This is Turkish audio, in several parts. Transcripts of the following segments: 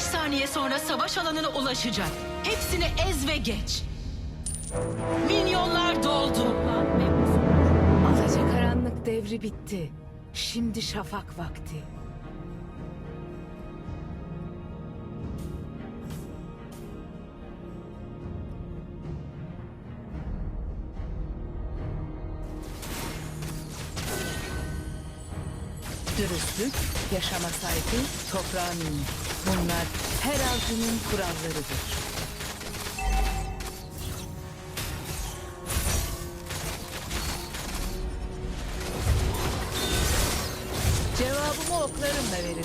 5 saniye sonra savaş alanına ulaşacak. Hepsini ez ve geç. Minyonlar doldu. Alacakaranlık devri bitti. Şimdi şafak vakti. Dürüstlük, yaşama saygı, toprağa minnet. Bunlar her avcının kurallarıdır. Cevabımı oklarımla veririm.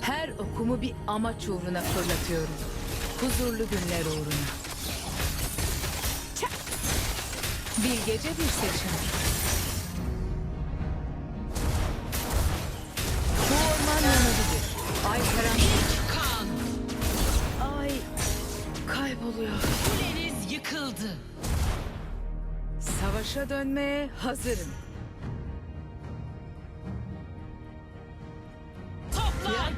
Her okumu bir amaç uğruna fırlatıyorum. Huzurlu günler uğruna. Çak! Bilgece bir seçim. Bu orman yanabilir. Ay karanlık. Kan. Ay kayboluyor. Kuleniz yıkıldı. Savaşa dönmeye hazırım.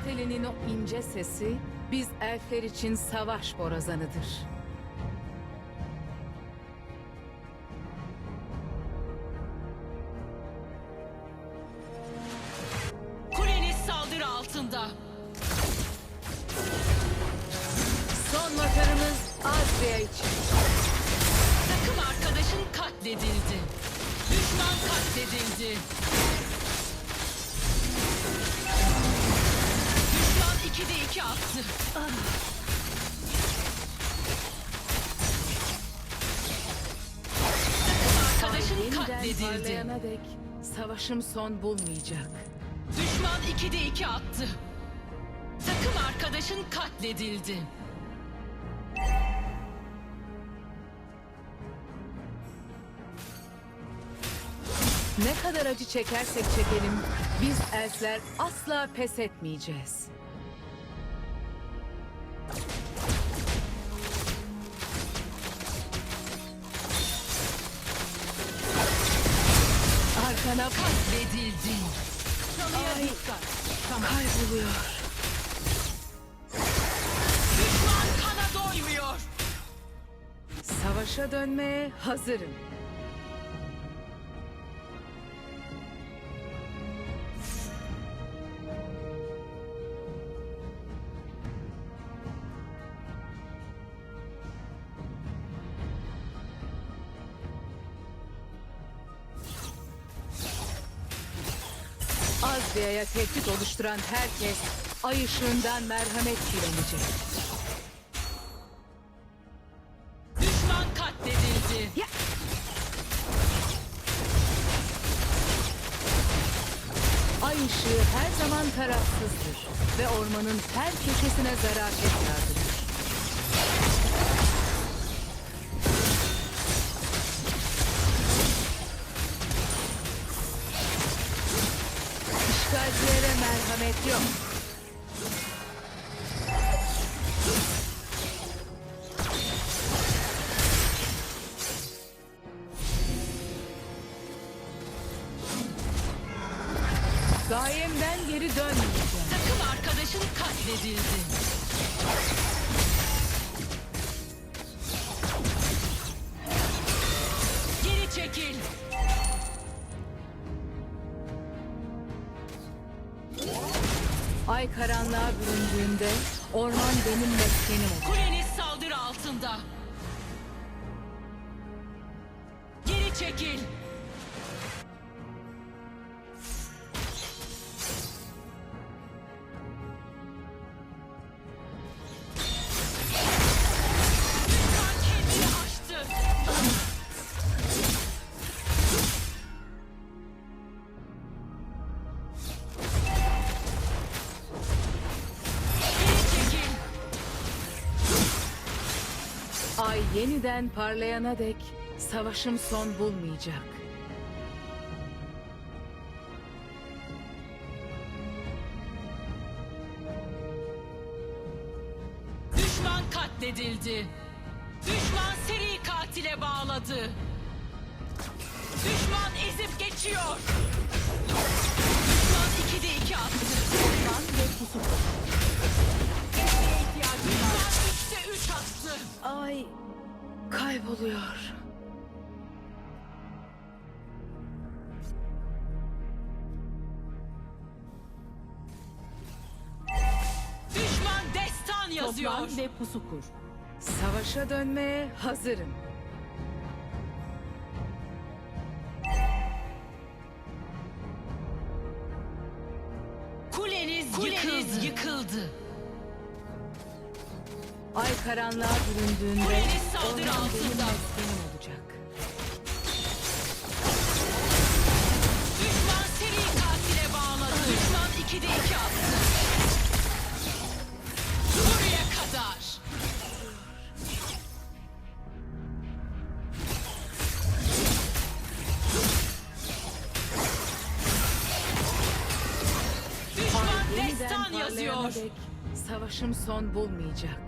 Telinin o ince sesi biz elfler için savaş borazanıdır. Kuleniz saldırı altında. Son motorumuz Azria için. Takım arkadaşın katledildi. Düşman katledildi. Attı. Takım arkadaşın katledildi. dek savaşım son bulmayacak. Düşman 2'de 2 attı. Takım arkadaşın katledildi. Ne kadar acı çekersek çekelim biz elfler asla pes etmeyeceğiz. Arkana bak. Katledildi. Ay, kayboluyor. Düşman kana doymuyor. Savaşa dönmeye hazırım. Azria'ya tehdit oluşturan herkes ay ışığından merhamet dilenecek. Düşman katledildi. Ya! Ay ışığı her zaman tarafsızdır ve ormanın her köşesine zarafet yağdırır. Merhamet yok. Gayemden geri dönmeyeceğim. Takım arkadaşın katledildi. Geri çekil. Ay karanlığa büründüğünde orman benim meskenim olur. Kuleniz saldırı altında. Geri çekil. Ay yeniden parlayana dek savaşım son bulmayacak. Düşman katledildi. Düşman seri katile attı. Düşman ezip geçiyor. Ay kayboluyor. Düşman destan yazıyor. Toplan ve pusu kur. Savaşa dönmeye hazırım. Kuleniz, Kuleniz yıkıldı. Ay karanlığa büründüğünde Kuleniz saldırı orman benim altında. meskenim olacak. Düşman seri katile bağladı. Düşman 2'de 2 attı. Buraya kadar. Düşman Yeniden destan parlayana yazıyor. dek savaşım son bulmayacak.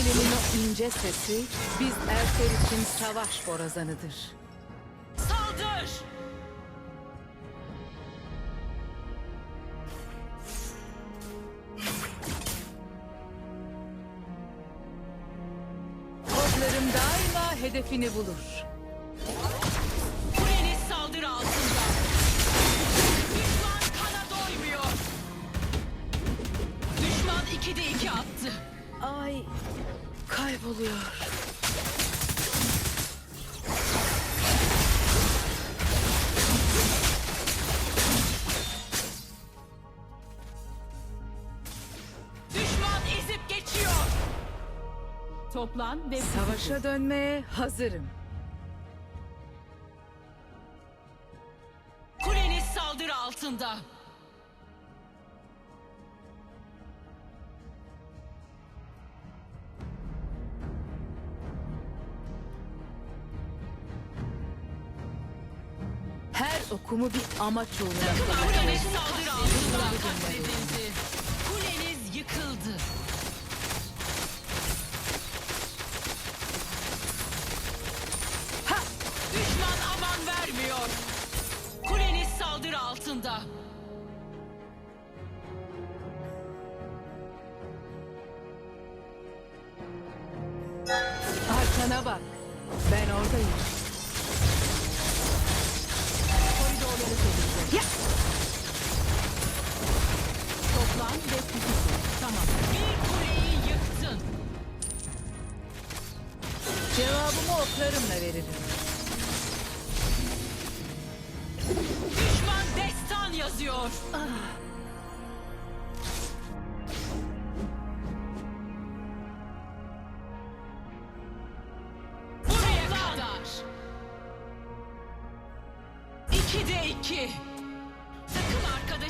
Yelkelenin o ince sesi biz erkekler için savaş borazanıdır. Saldır. Oklarım daima hedefini bulur. Kuleniz saldırı altında. Düşman kana doymuyor. Düşman 2'de 2 attı. Ay kayboluyor. Düşman ezip geçiyor. Toplan ve savaşa dönmeye hazırım. Kuleniz saldırı altında. Her okumu bir amaç uğruna Kuleniz saldırı altında katledildi. Kuleniz yıkıldı. Ha! Düşman aman vermiyor. Kuleniz saldırı altında. Arkana bak. Ben oradayım. Ya! Toplan ve. Tamam. Bir kuleyi yıktın. Cevabımı oklarımla veririm. Düşman destan yazıyor. Buraya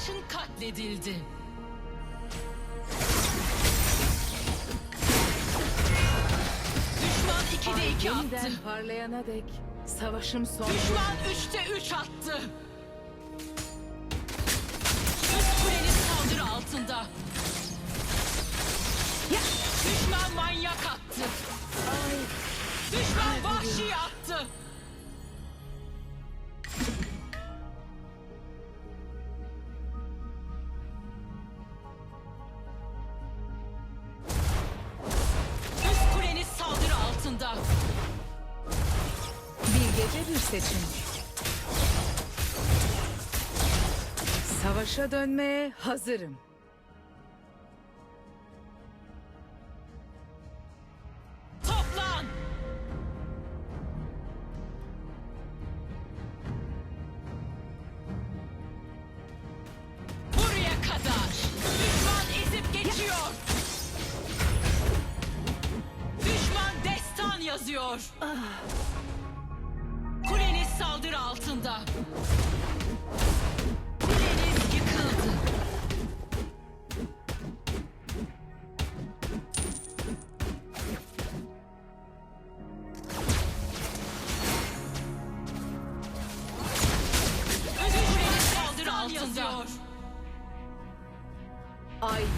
arkadaşın katledildi. Düşman iki de iki Yeniden attı. parlayana dek savaşım son Düşman üçte üç attı. Üst kulenin saldırı altında. Ya! Düşman manyak attı. Seçim. Savaşa dönmeye hazırım. Toplan. Buraya kadar. Düşman ezip geçiyor. Düşman destan yazıyor. Kuleniz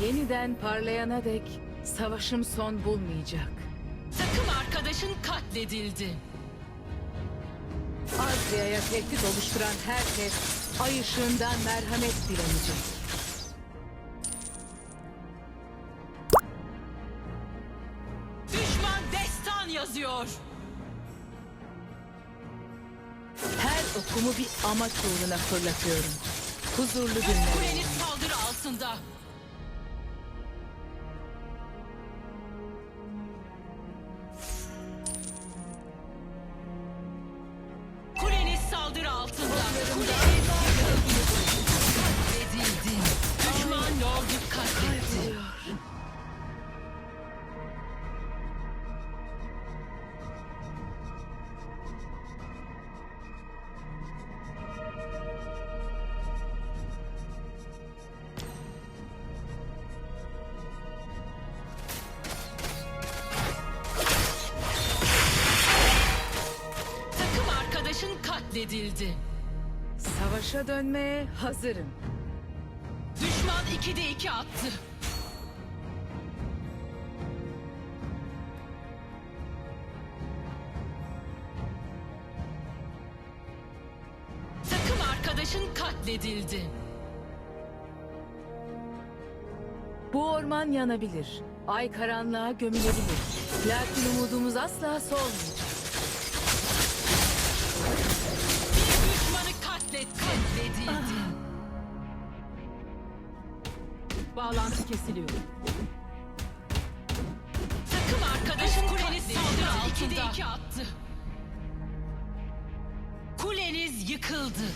yeniden parlayana dek savaşım son bulmayacak. Takım arkadaşın katledildi. Azya'ya tehdit oluşturan herkes ay ışığından merhamet dilenecek. Düşman destan yazıyor. Her okumu bir amaç uğruna fırlatıyorum. Huzurlu günler. kuleniz saldırı altında. Katledildi. Savaşa dönmeye hazırım. Düşman 2'de 2 attı. Takım arkadaşın katledildi. Bu orman yanabilir. Ay karanlığa gömülebilir. Lakin umudumuz asla solmayacak. Bağlantı kesiliyor. Takım arkadaşın kuleniz saldırı altında. 2'de 2 attı. Kuleniz yıkıldı.